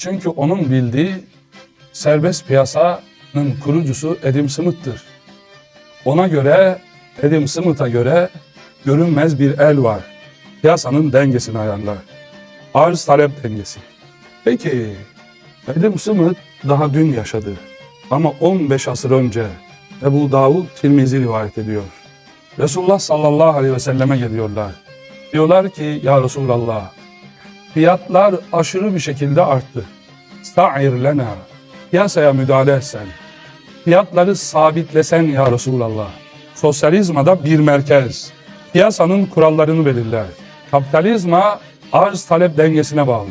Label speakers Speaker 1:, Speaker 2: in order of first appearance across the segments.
Speaker 1: Çünkü onun bildiği serbest piyasanın kurucusu Adam Smith'tir. Ona göre, Adam Smith'a göre görünmez bir el var. Piyasanın dengesini ayarlar. Arz talep dengesi. Peki, Adam Smith daha dün yaşadı. Ama 15 asır önce Ebu Davud Tirmizi rivayet ediyor. Resulullah sallallahu aleyhi ve selleme geliyorlar. Diyorlar ki ya Resulallah fiyatlar aşırı bir şekilde arttı. Sta'ir lena. Piyasaya müdahale etsen. Fiyatları sabitlesen ya Resulallah. Sosyalizmada bir merkez. Piyasanın kurallarını belirler. Kapitalizma arz talep dengesine bağlı.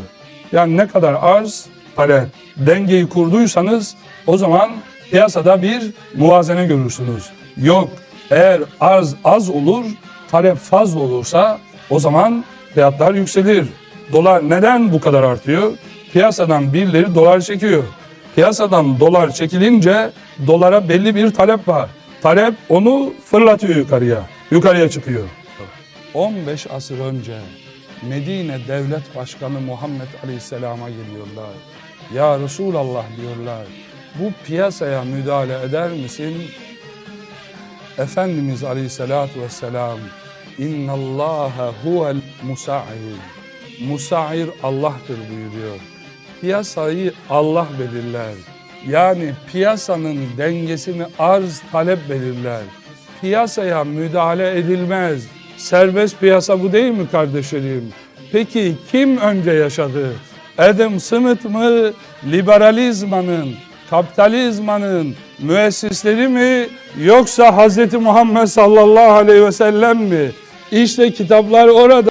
Speaker 1: Yani ne kadar arz talep dengeyi kurduysanız o zaman piyasada bir muvazene görürsünüz. Yok eğer arz az olur talep fazla olursa o zaman fiyatlar yükselir. Dolar neden bu kadar artıyor? Piyasadan birileri dolar çekiyor. Piyasadan dolar çekilince dolara belli bir talep var. Talep onu fırlatıyor yukarıya. Yukarıya çıkıyor. 15 asır önce Medine Devlet Başkanı Muhammed Aleyhisselam'a geliyorlar. Ya Resulallah diyorlar. Bu piyasaya müdahale eder misin? Efendimiz Aleyhisselatü Vesselam İnna Allaha huvel musa'ir. Musa'ir Allah'tır buyuruyor. Piyasayı Allah belirler. Yani piyasanın dengesini arz talep belirler. Piyasaya müdahale edilmez. Serbest piyasa bu değil mi kardeşlerim? Peki kim önce yaşadı? Adam Smith mı? Liberalizmanın, kapitalizmanın müessisleri mi? Yoksa Hz. Muhammed sallallahu aleyhi ve sellem mi? İşte kitaplar orada.